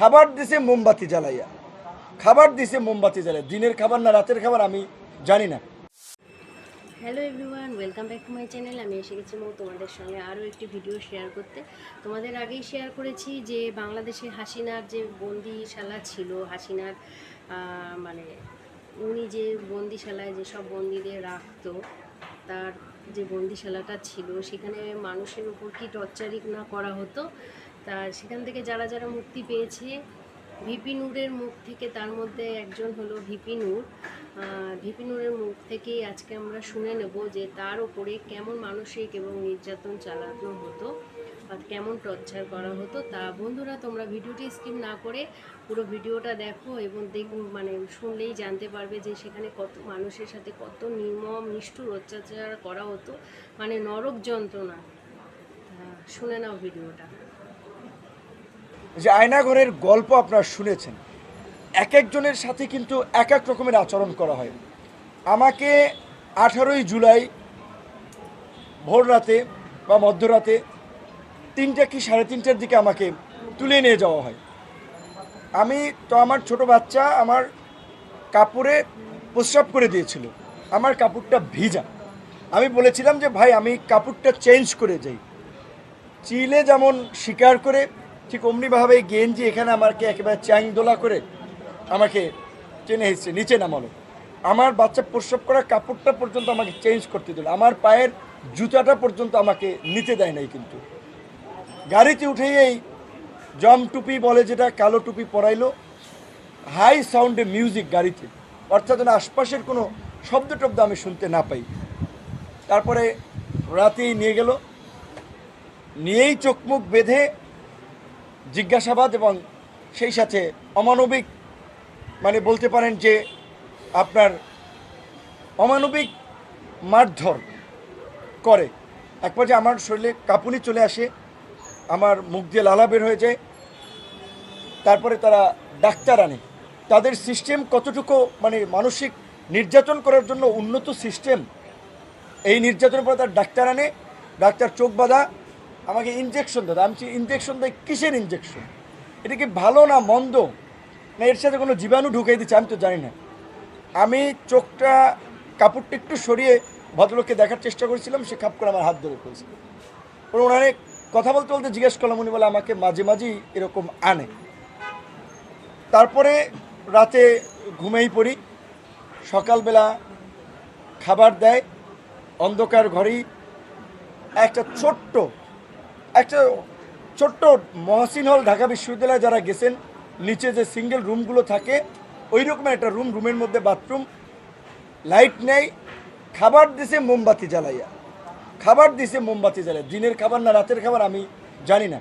খাবার দিছে মোমবাতি জ্বালাইয়া। খাবার দিছে মোমবাতি জ্বালাইয়া। দিনের খাবার না রাতের খাবার আমি জানি না। Hello everyone welcome back to my channel আমি এসে গেছি মো তোমাদের সঙ্গে আরও একটি ভিডিও শেয়ার করতে। তোমাদের আগেই শেয়ার করেছি যে বাংলাদেশে হাসিনার যে বন্দিশালা ছিল, হাসিনার মানে উনি যে বন্দিশালায় যেসব বন্দিদের রাখতো, তার যে বন্দিশালাটা ছিল, সেখানে মানুষের উপর কি টর্চারিং না করা হতো তা সেখান থেকে যারা যারা মুক্তি পেয়েছে, ভিপি নূরের মুখ থেকে তার মধ্যে একজন হলো ভিপি নূর। ভিপি নূরের মুখ থেকেই আজকে আমরা শুনে নেব যে তার ওপরে কেমন মানসিক এবং নির্যাতন চালানো হতো আর কেমন টর্চার করা হতো। তা বন্ধুরা, তোমরা ভিডিওটি স্কিপ না করে পুরো ভিডিওটা দেখো এবং দেখ মানে শুনলেই জানতে পারবে যে সেখানে কত মানুষের সাথে কত নির্মম, নিষ্ঠুর অত্যাচার করা হতো। মানে নরক যন্ত্রণা। শুনে নাও ভিডিওটা। যে আয়নাঘরের গল্প আপনারা শুনেছেন। এক একজনের সাথে কিন্তু এক এক রকমের আচরণ করা হয়। আমাকে আঠারোই জুলাই ভোর রাতে বা মধ্যরাতে তিনটা কি সাড়ে তিনটার দিকে আমাকে তুলে নিয়ে যাওয়া হয়। আমি তো আমার ছোট বাচ্চা, আমার কাপড়ে প্রস্রাব করে দিয়েছিল। আমার কাপড়টা ভিজা। আমি বলেছিলাম যে, ভাই, আমি কাপড়টা চেঞ্জ করে যাই চিলে যেমন শিকার করে ঠিক অমনিভাবে গেঞ্জি এখানে আমাকে একেবারে চ্যাং দোলা করে আমাকে টেনে এসছে, নিচে নামালো। আমার বাচ্চা প্রসব করা কাপড়টা পর্যন্ত আমাকে চেঞ্জ করতে দিল। আমার পায়ের জুতাটা পর্যন্ত আমাকে নিতে দেয় নাই কিন্তু। গাড়িতে উঠেই এই জম টুপি বলে যেটা কালো টুপি পরাইলো। হাই সাউন্ডে মিউজিক গাড়িতে। অর্থাৎ আশপাশের কোনো শব্দ টব্দ আমি শুনতে না পাই। তারপরে রাতেই নিয়ে গেল। নিয়েই চোখ মুখ বেঁধে জিজ্ঞাসাবাদ এবং সেই সাথে অমানবিক মানে বলতে পারেন যে আপনার অমানবিক মারধর করে। এক পর্যায়ে আমার শরীরে কাঁপুনি চলে আসে, আমার মুখ দিয়ে লালা বের হয়ে যায়। তারপরে তারা ডাক্তার আনে। তাদের সিস্টেম কতটুকু মানে মানসিক নির্যাতন করার জন্য উন্নত সিস্টেম, এই নির্যাতনের পরে তার ডাক্তার আনে। ডাক্তার চোখ বাঁধা আমাকে ইনজেকশন দেয় আমি ইনজেকশন দেয় কিসের ইনজেকশন এটা কি ভালো না মন্দ? না এর সাথে কোনো জীবাণু ঢুকিয়ে দিচ্ছে, আমি তো জানি না। আমি চোখটা, কাপড়টা একটু সরিয়ে ভদ্রলোককে দেখার চেষ্টা করেছিলাম, সে খাপ করে আমার হাত ধরে ফেলছে। পরে ওনারে কথা বলতে বলতে জিজ্ঞেস করলাম, উনি বলে আমাকে মাঝে মাঝেই এরকম আনে। তারপরে রাতে ঘুমেই পড়ি, সকালবেলা খাবার দেয়, অন্ধকার ঘরেই, একটা ছোট্ট একটা ছোট্ট মহসিন হল ঢাকা বিশ্ববিদ্যালয়ে যারা গেছেন, নিচে যে সিঙ্গেল রুমগুলো থাকে ওই রকমের একটা রুম রুমের মধ্যে বাথরুম লাইট নেই, খাবার দিছে মোমবাতি জ্বালাইয়া। খাবার দিছে মোমবাতি জ্বালাইয়া। দিনের খাবার না রাতের খাবার আমি জানি না।